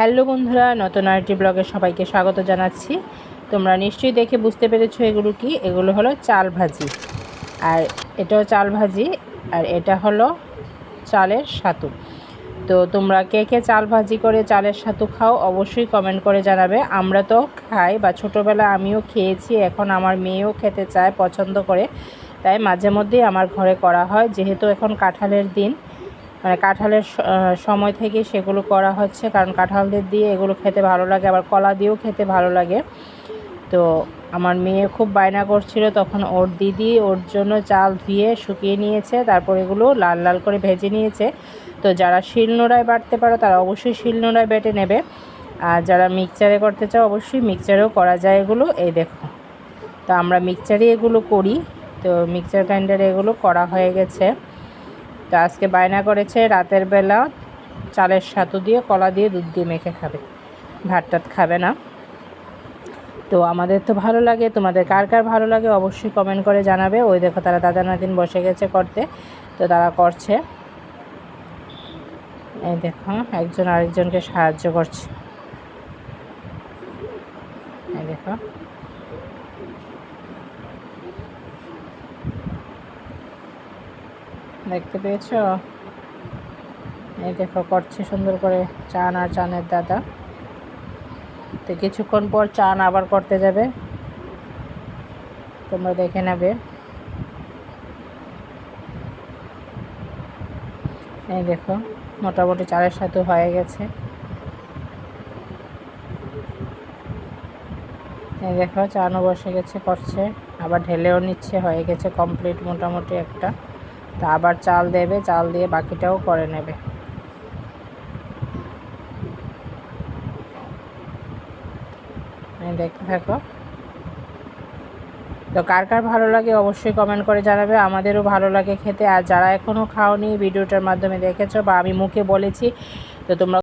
Hello বন্ধুরা, নতুন আরেকটি ব্লগে সবাইকে স্বাগত জানাচ্ছি। তোমরা নিশ্চয়ই দেখে বুঝতে পেরেছ এগুলো কি? এগুলো হলো চাল ভাজি। আর এটাও চাল ভাজি, আর এটা হলো চালের সাতু। তো তোমরা কে কে চাল ভাজি করে চালের সাতু খাও অবশ্যই কমেন্ট করে জানাবে। আমরা তো খাই বা ছোটোবেলায় আমিও খেয়েছি, এখন আমার মেয়েও খেতে চায় পছন্দ করে। তাই মাঝে মধ্যেই আমার ঘরে করা হয়, যেহেতু এখন কাঁঠালের দিন। মানে কাঁঠালের সময় থেকে সেগুলো করা হচ্ছে। কারণ কাঁঠালদের দিয়ে এগুলো খেতে ভালো লাগে, আবার কলা দিয়েও খেতে ভালো লাগে। তো আমার মেয়ে খুব বায়না করছিল, তখন ওর দিদি ওর জন্য চাল ধুয়ে শুকিয়ে নিয়েছে, তারপর এগুলো লাল লাল করে ভেজে নিয়েছে। তো যারা শিলনোড়ায় বাটতে পারো, তারা অবশ্যই শিলনোড়ায় বেটে নেবে। আর যারা মিক্সচারে করতে চাও, অবশ্যই মিক্সচারেও করা যায় এগুলো। এই দেখো। তো আমরা মিক্সচারে এগুলো করি। তো মিক্সচার গ্রাইন্ডারে এগুলো করা হয়ে গেছে। তো আজকে বায়না করেছে, রাতের বেলা চালের সাতু দিয়ে কলা দিয়ে দুধ দিয়ে মেখে খাবে। ভাত টাত খাবে না। তো আমাদের তো ভালো লাগে। তোমাদের কার কার ভালো লাগে অবশ্যই কমেন্ট করে জানাবে। ওই দেখো তারা দাদা নাতিন বসে গেছে করতে। তো তারা করছে। এই দেখো, একজন আরেকজনকে সাহায্য করছে। এই দেখো। দেখতে পেয়েছ? এই দেখো, করছে সুন্দর করে চান আর চানের দাদা। তো কিছুক্ষণ পর চান আবার করতে যাবে। তোমরা দেখে নেবে। এই দেখো, মোটামুটি চালের সাথে হয়ে গেছে। এই দেখো, চানও বসে গেছে, করছে। আবার ঢেলেও নিচ্ছে, হয়ে গেছে কমপ্লিট মোটামুটি একটা। তা আবার চাল দেবে, চাল দিয়ে বাকিটাও করে নেবে। দেখতে থাকো। তো কার কার ভালো লাগে অবশ্যই কমেন্ট করে জানাবে, আমাদেরও ভালো লাগে খেতে। আর যারা এখনও খাওনি, ভিডিওটার মাধ্যমে দেখেছ বা আমি মুখে বলেছি, তো তোমরা